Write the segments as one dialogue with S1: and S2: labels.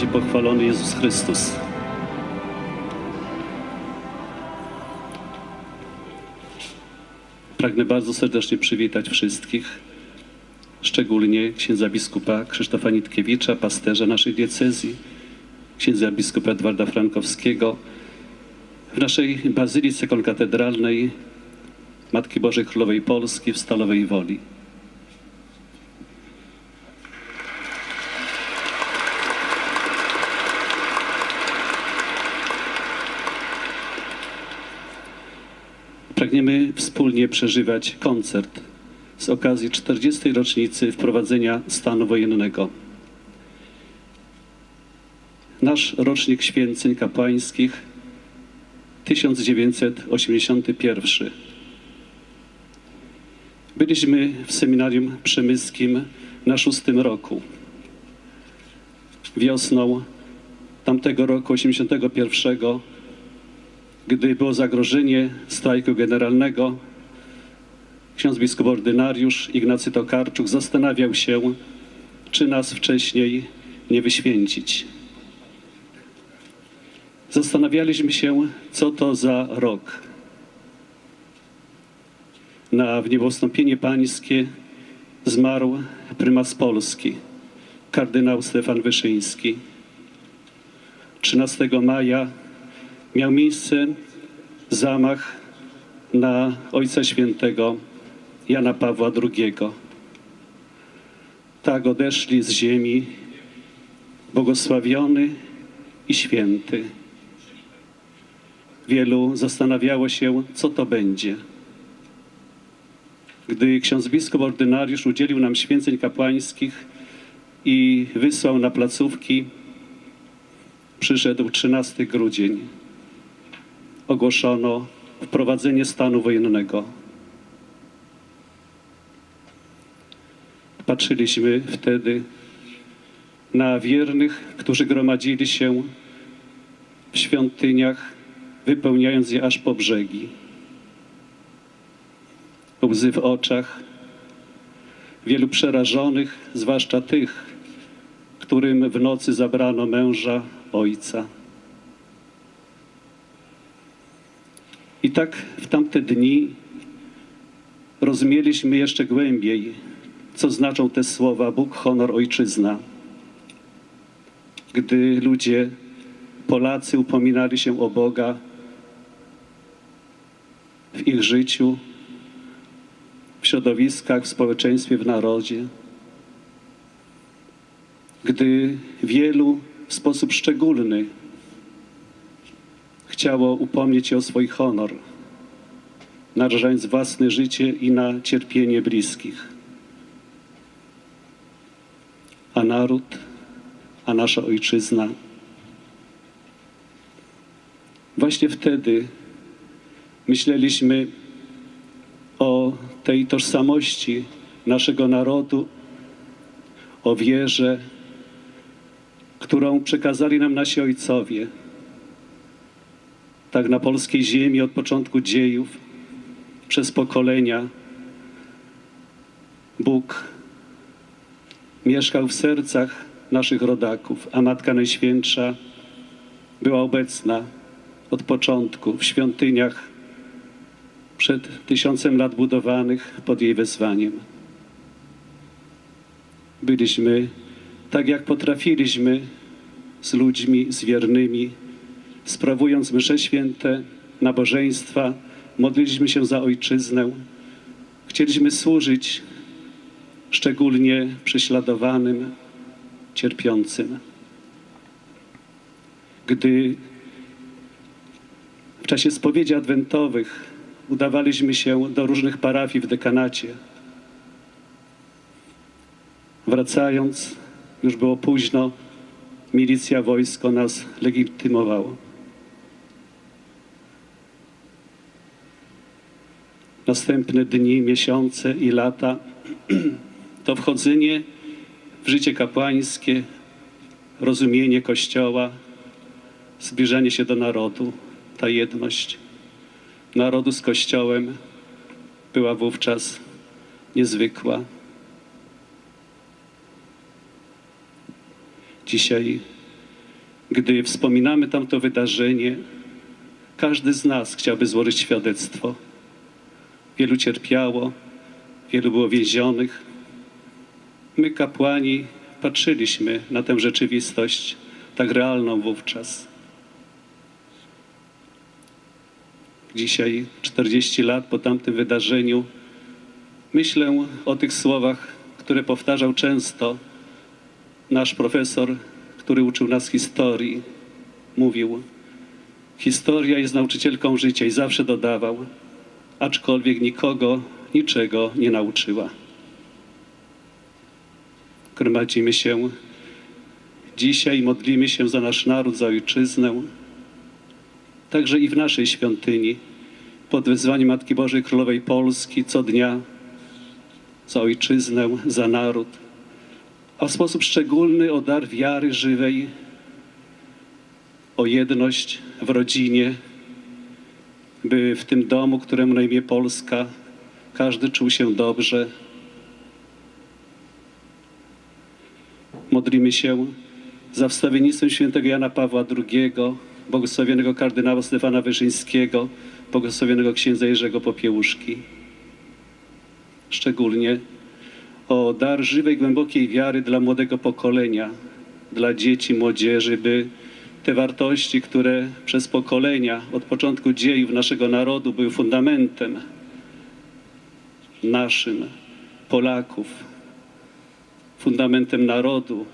S1: będzie pochwalony Jezus Chrystus. Pragnę bardzo serdecznie przywitać wszystkich, szczególnie księdza biskupa Krzysztofa Nitkiewicza, pasterza naszej diecezji, księdza biskupa Edwarda Frankowskiego w naszej bazylice konkatedralnej Matki Bożej Królowej Polski w Stalowej Woli. Pragniemy wspólnie przeżywać koncert z okazji 40. rocznicy wprowadzenia stanu wojennego. Nasz rocznik święceń kapłańskich 1981. Byliśmy w seminarium przemyskim na szóstym roku. Wiosną tamtego roku 81 gdy było zagrożenie strajku generalnego, ksiądz biskup ordynariusz Ignacy Tokarczuk zastanawiał się, czy nas wcześniej nie wyświęcić. Zastanawialiśmy się, co to za rok. Na wniebostąpienie pańskie zmarł prymas Polski, kardynał Stefan Wyszyński. 13 maja miał miejsce zamach na Ojca Świętego Jana Pawła II. Tak odeszli z ziemi błogosławiony i święty. Wielu zastanawiało się, co to będzie. Gdy ksiądz biskup ordynariusz udzielił nam święceń kapłańskich i wysłał na placówki, przyszedł 13 grudzień ogłoszono wprowadzenie stanu wojennego. Patrzyliśmy wtedy na wiernych, którzy gromadzili się w świątyniach, wypełniając je aż po brzegi. Łzy w oczach, wielu przerażonych, zwłaszcza tych, którym w nocy zabrano męża, ojca. I tak w tamte dni rozumieliśmy jeszcze głębiej, co znaczą te słowa Bóg, honor, ojczyzna. Gdy ludzie, Polacy upominali się o Boga w ich życiu, w środowiskach, w społeczeństwie, w narodzie. Gdy wielu w sposób szczególny chciało upomnieć się o swój honor, narażając własne życie i na cierpienie bliskich. A naród, a nasza ojczyzna. Właśnie wtedy myśleliśmy o tej tożsamości naszego narodu, o wierze, którą przekazali nam nasi ojcowie tak na polskiej ziemi od początku dziejów, przez pokolenia. Bóg mieszkał w sercach naszych rodaków, a Matka Najświętsza była obecna od początku w świątyniach przed tysiącem lat budowanych pod jej wezwaniem. Byliśmy tak, jak potrafiliśmy z ludźmi, z wiernymi, sprawując msze święte, nabożeństwa, modliliśmy się za ojczyznę. Chcieliśmy służyć szczególnie prześladowanym, cierpiącym. Gdy w czasie spowiedzi adwentowych udawaliśmy się do różnych parafii w dekanacie, wracając, już było późno, milicja, wojsko nas legitymowało. Następne dni, miesiące i lata to wchodzenie w życie kapłańskie, rozumienie Kościoła, zbliżanie się do narodu, ta jedność narodu z Kościołem była wówczas niezwykła. Dzisiaj Gdy wspominamy tamto wydarzenie, każdy z nas chciałby złożyć świadectwo. Wielu cierpiało, wielu było więzionych. My, kapłani, patrzyliśmy na tę rzeczywistość, tak realną wówczas. Dzisiaj, 40 lat po tamtym wydarzeniu, myślę o tych słowach, które powtarzał często nasz profesor, który uczył nas historii. Mówił: Historia jest nauczycielką życia i zawsze dodawał, aczkolwiek nikogo niczego nie nauczyła. Gromadzimy się dzisiaj, modlimy się za nasz naród, za ojczyznę, także i w naszej świątyni, pod wezwaniem Matki Bożej Królowej Polski co dnia za ojczyznę, za naród, a w sposób szczególny o dar wiary żywej, o jedność w rodzinie, by w tym domu, któremu na imię Polska, każdy czuł się dobrze. Modlimy się za wstawiennictwem świętego Jana Pawła II, błogosławionego kardynała Stefana Wyszyńskiego, błogosławionego księdza Jerzego Popiełuszki. Szczególnie o dar żywej, głębokiej wiary dla młodego pokolenia, dla dzieci, młodzieży, by te wartości, które przez pokolenia od początku dziejów naszego narodu były fundamentem naszym, Polaków, fundamentem narodu.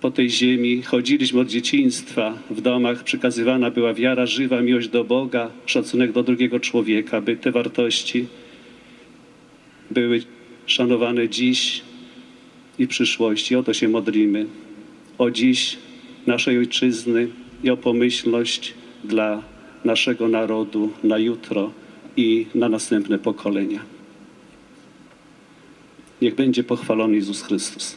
S1: Po tej ziemi chodziliśmy od dzieciństwa, w domach przekazywana była wiara żywa, miłość do Boga, szacunek do drugiego człowieka, by te wartości były szanowane dziś i w przyszłości. O to się modlimy. O dziś naszej ojczyzny i o pomyślność dla naszego narodu na jutro i na następne pokolenia. Niech będzie pochwalony Jezus Chrystus.